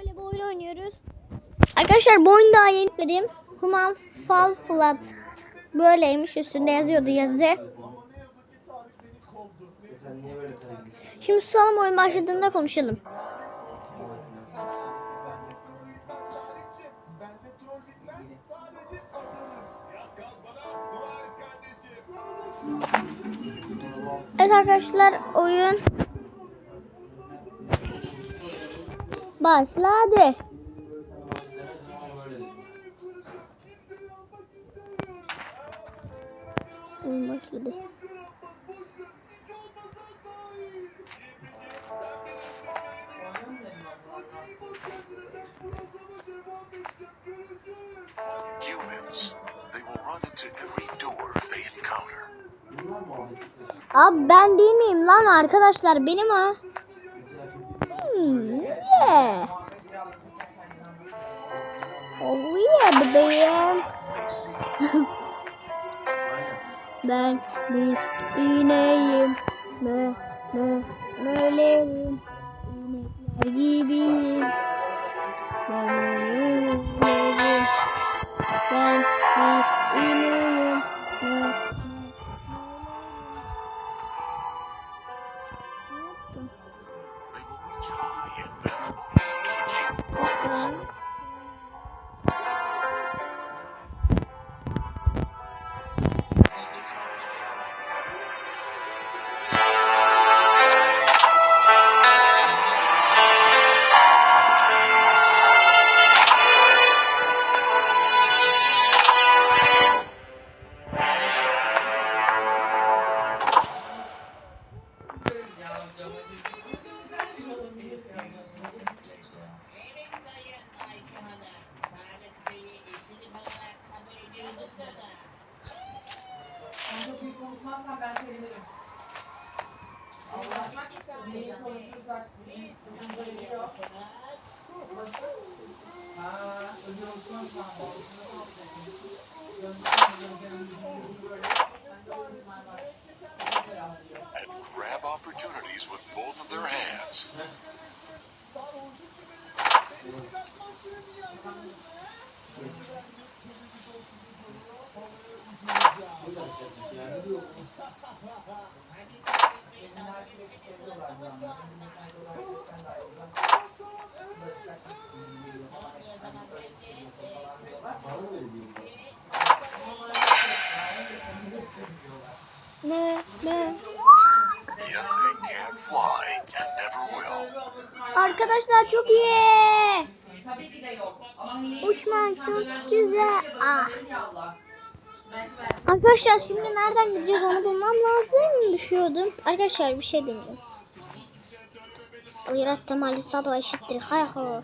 böyle bir oyun oynuyoruz. Arkadaşlar bu oyunu daha yeni yükledim. Human Fall Flat. Böyleymiş üstünde yazıyordu yazı. Şimdi susalım oyun başladığında konuşalım. Evet arkadaşlar oyun başladı. Başladı. Humans. They will run into every door they encounter. Abi ben değil miyim lan arkadaşlar benim o. Yeah. Oh yeah see Ben biz ineğim. Mö mö mölerim. İnekler gibiyim. Ben mölerim. Ben bir ineğim. 嗯 And grab opportunities with both of their hands. Ne ne? Arkadaşlar çok iyi. Uçmak çok güzel. Ah. Arkadaşlar şimdi nereden gideceğiz onu bulmam lazım. Düşüyordum. Arkadaşlar bir şey deneyeceğim. Uyrat temali sadva eşittir. Hay ho.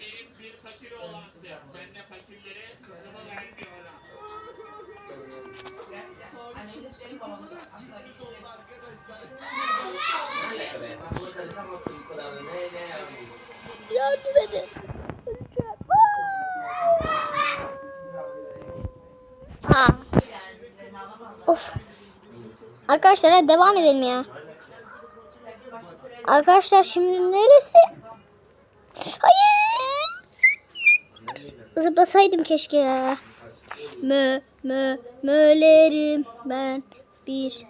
Benim bir fakir oğlansın. Ben de fakirlere kızımı vermiyorum. Yani? Yardım edin. Aa. Of. Arkadaşlar devam edelim ya. Arkadaşlar şimdi neresi? Hayır. Zıplasaydım keşke ya. Mö mö mölerim ben bir.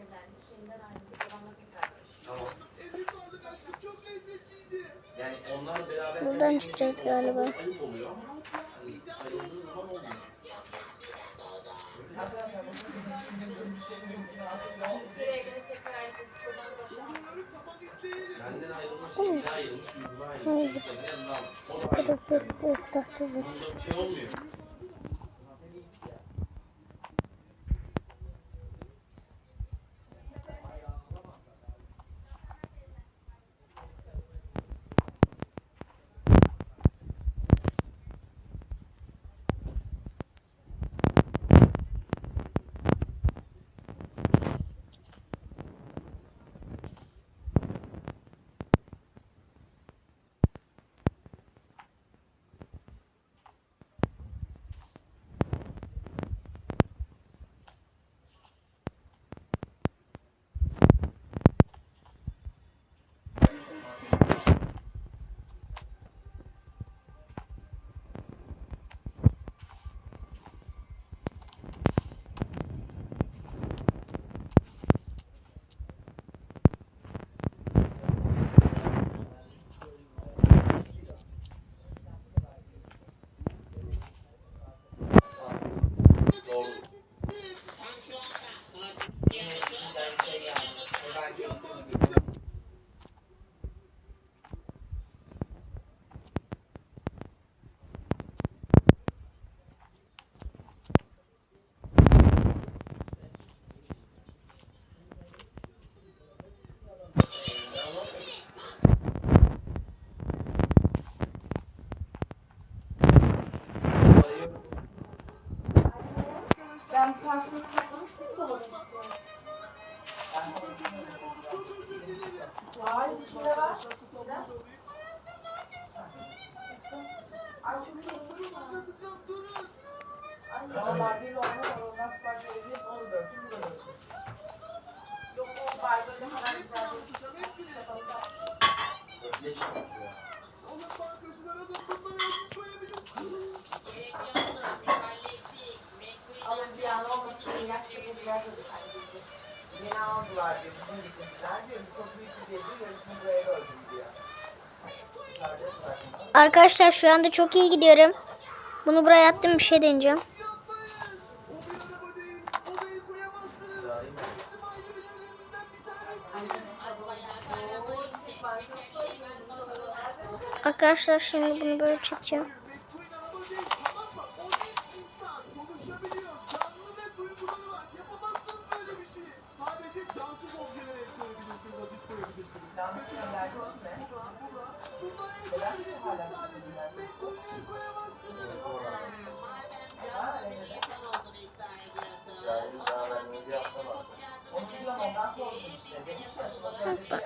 Buradan çıkacağız galiba. Hayır. Bu da ıslaktı zaten. Bunda bir şey olmuyor. Asansörü toplamış mıydı dolabın üstüne? Hayır, içinde var. Biraz. Ay çok iyi. Ay normal değil olmaz. Ondan sipariş vereceğiz. Onu gördüm. Yok o var böyle hemen güzel yapalım. Leş yapıyor. Yaşlı kediler dedik annesi. Beni aldılar diyor. Bizim getirdiler diyor. Çok büyük bir gezi yarışını buraya öldüm diyor. Arkadaşlar şu anda çok iyi gidiyorum. Bunu buraya attım bir şey deneyeceğim. Arkadaşlar şimdi bunu böyle çekeceğim.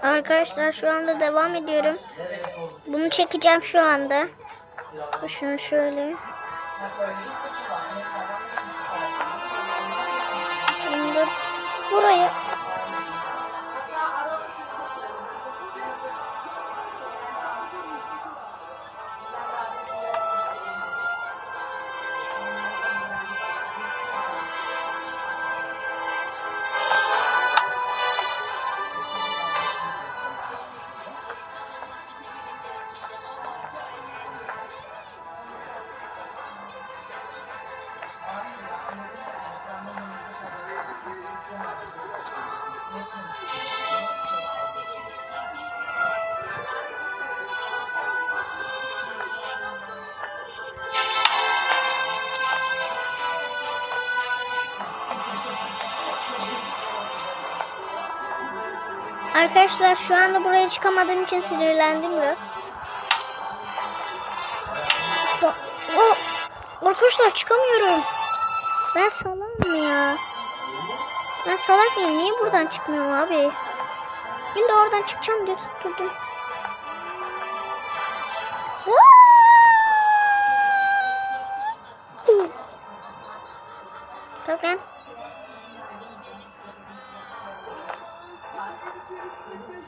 Arkadaşlar şu anda devam ediyorum. Bunu çekeceğim şu anda. Şunu şöyle. Söyledik Arkadaşlar şu anda buraya çıkamadığım için sinirlendim biraz. Ba- O, arkadaşlar çıkamıyorum. Ben salak mı ya? Ben salak mıyım? Niye buradan çıkmıyorum abi? Şimdi oradan çıkacağım diye tutturdum. Kalk lan. Evin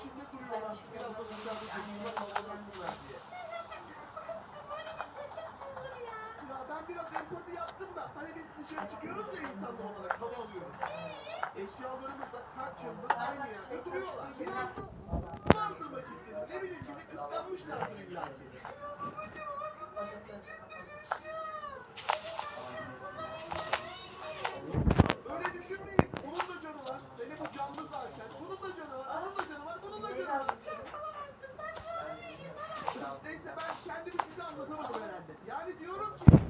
içinde duruyorlar. Biraz da dışarıda dursunlar, havalansınlar diye. Ya ben biraz empati yaptım da hani biz dışarı çıkıyoruz ya insanlar olarak hava alıyoruz. Eşyalarımız da kaç yıldır aynı yerde duruyorlar. Biraz aldırmak istedim. Ne bileyim bizi kıskanmışlardır illa ki. Öyle düşünmeyin. Onun da canı var. Benim bu canlı zaten. Bunun da canı var. Onun da canı var. Bunun da canı var. Neyse ben kendimi size anlatamadım herhalde. Yani diyorum ki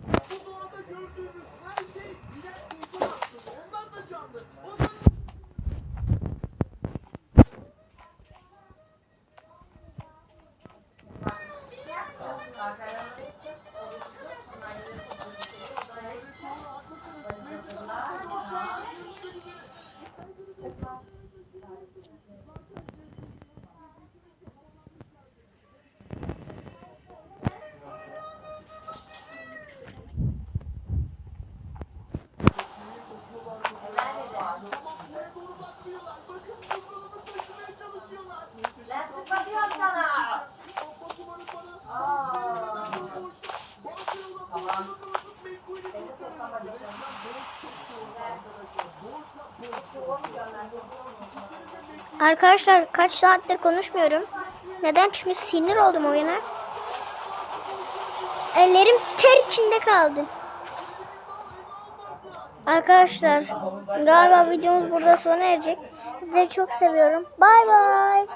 arkadaşlar. Kaç saattir konuşmuyorum. Neden? Çünkü sinir oldum oyuna. Ellerim ter içinde kaldı. Arkadaşlar galiba videomuz burada sona erecek. Sizleri çok seviyorum. Bay bay.